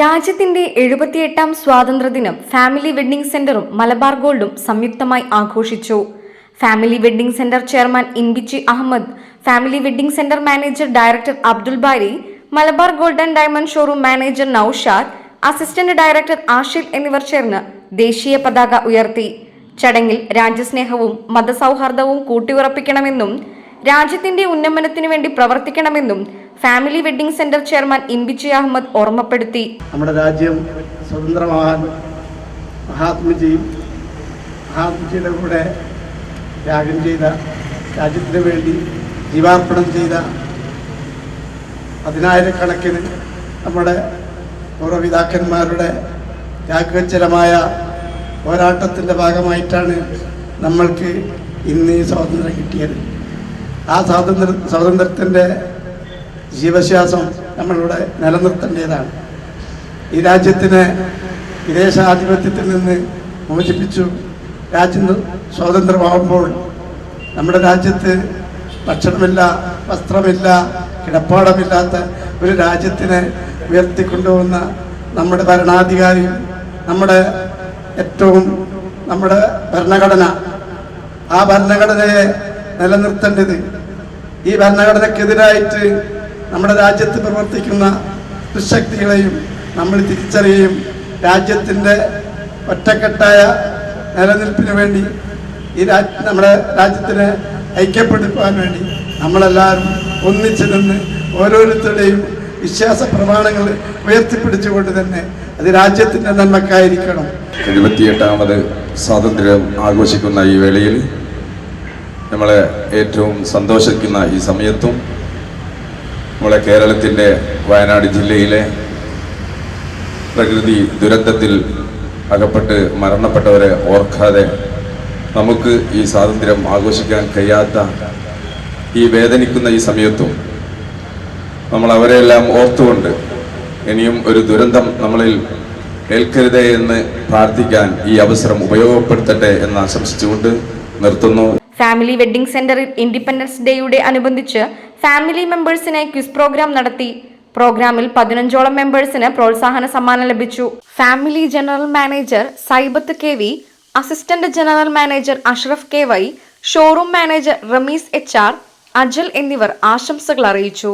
രാജ്യത്തിന്റെ എഴുപത്തിയെട്ടാം സ്വാതന്ത്ര്യദിനം family wedding സെന്ററും മലബാർ ഗോൾഡും സംയുക്തമായി ആഘോഷിച്ചു. Family wedding centre chairman Inbichi Ahmed family wedding centre manager director Abdul Bari Malabar golden diamond showroom manager Noushad assistant director Ashil എന്നിവർ ചേർന്ന് ദേശീയ പതാക ഉയർത്തി. ചടങ്ങിൽ രാജ്യസ്നേഹവും മതസൗഹാർദ്ദവും കൂട്ടിയുറപ്പിക്കണമെന്നും രാജ്യത്തിന്റെ ഉന്നമനത്തിനു വേണ്ടി പ്രവർത്തിക്കണമെന്നും family wedding centre chairman Imbichi Ahmed ഓർമ്മപ്പെടുത്തി. നമ്മുടെ രാജ്യം സ്വതന്ത്രമാകാൻ മഹാത്മജി മഹാത്മജിയുടെ കൂടെ ത്യാഗം ചെയ്ത രാജ്യത്തിന് വേണ്ടി ജീവാർപ്പണം ചെയ്ത പതിനായിരക്കണക്കിന് നമ്മുടെ പൂർവപിതാക്കന്മാരുടെ ത്യാഗോജ്ജലമായ പോരാട്ടത്തിന്റെ ഭാഗമായിട്ടാണ് നമ്മൾക്ക് ഇന്ന് ഈ സ്വാതന്ത്ര്യം കിട്ടിയത്. ആ സ്വാതന്ത്ര്യ സ്വാതന്ത്ര്യത്തിന്റെ ജീവശ്വാസം നമ്മളിവിടെ നിലനിർത്തേണ്ടതാണ്. ഈ രാജ്യത്തിനെ വിദേശാധിപത്യത്തിൽ നിന്ന് മോചിപ്പിച്ചു. രാജ്യം സ്വാതന്ത്ര്യമാകുമ്പോൾ നമ്മുടെ രാജ്യത്ത് ഭക്ഷണമില്ല വസ്ത്രമില്ല കിടപ്പാടമില്ലാത്ത ഒരു രാജ്യത്തിനെ ഉയർത്തിക്കൊണ്ടുപോകുന്ന നമ്മുടെ ഭരണാധികാരിയും നമ്മുടെ ഏറ്റവും നമ്മുടെ ഭരണഘടന ആ ഭരണഘടനയെ നിലനിർത്തേണ്ടത് ഈ ഭരണഘടനക്കെതിരായിട്ട് നമ്മുടെ രാജ്യത്ത് പ്രവർത്തിക്കുന്ന ദുശക്തികളെയും നമ്മൾ തിരിച്ചറിയുകയും രാജ്യത്തിന്റെ ഒറ്റക്കെട്ടായ നിലനിൽപ്പിന് വേണ്ടി ഈ രാജ് നമ്മുടെ രാജ്യത്തിനെ ഐക്യപ്പെടുത്താൻ വേണ്ടി നമ്മളെല്ലാവരും ഒന്നിച്ചു നിന്ന് ഓരോരുത്തരുടെയും വിശ്വാസ പ്രമാണങ്ങൾ ഉയർത്തിപ്പിടിച്ചുകൊണ്ട് തന്നെ അത് രാജ്യത്തിന്റെ നന്മക്കായിരിക്കണം. എഴുപത്തിയെട്ടാമത് സ്വാതന്ത്ര്യം ആഘോഷിക്കുന്ന ഈ വേളയിൽ നമ്മളെ ഏറ്റവും സന്തോഷിക്കുന്ന ഈ സമയത്തും നമ്മളെ കേരളത്തിന്റെ വയനാട് ജില്ലയിലെ പ്രകൃതി ദുരന്തത്തിൽ അകപ്പെട്ട് മരണപ്പെട്ടവരെ ഓർക്കാതെ നമുക്ക് ഈ സ്വാതന്ത്ര്യം ആഘോഷിക്കാൻ കഴിയാത്ത ഈ വേദനിക്കുന്ന ഈ സമയത്തും നമ്മൾ അവരെല്ലാം ഓർത്തുകൊണ്ട് ഇനിയും ഒരു ദുരന്തം നമ്മളിൽ ഏൽക്കരുതേ എന്ന് പ്രാർത്ഥിക്കാൻ ഈ അവസരം ഉപയോഗപ്പെടുത്തട്ടെ എന്ന് ആശംസിച്ചുകൊണ്ട് നിർത്തുന്നു. ഫാമിലി വെഡ്ഡിംഗ് സെന്ററിൽ ഇൻഡിപെൻഡൻസ് ഡേയുടെ അനുബന്ധിച്ച് ഫാമിലി മെമ്പേഴ്സിന് ക്വിസ് പ്രോഗ്രാം നടത്തി. പ്രോഗ്രാമിൽ പതിനഞ്ചോളം മെമ്പേഴ്സിന് പ്രോത്സാഹന സമ്മാനം ലഭിച്ചു. Family general manager Saibath K V assistant general manager Ashraf K Y showroom manager Rameez H R Ajal എന്നിവർ ആശംസകൾ അറിയിച്ചു.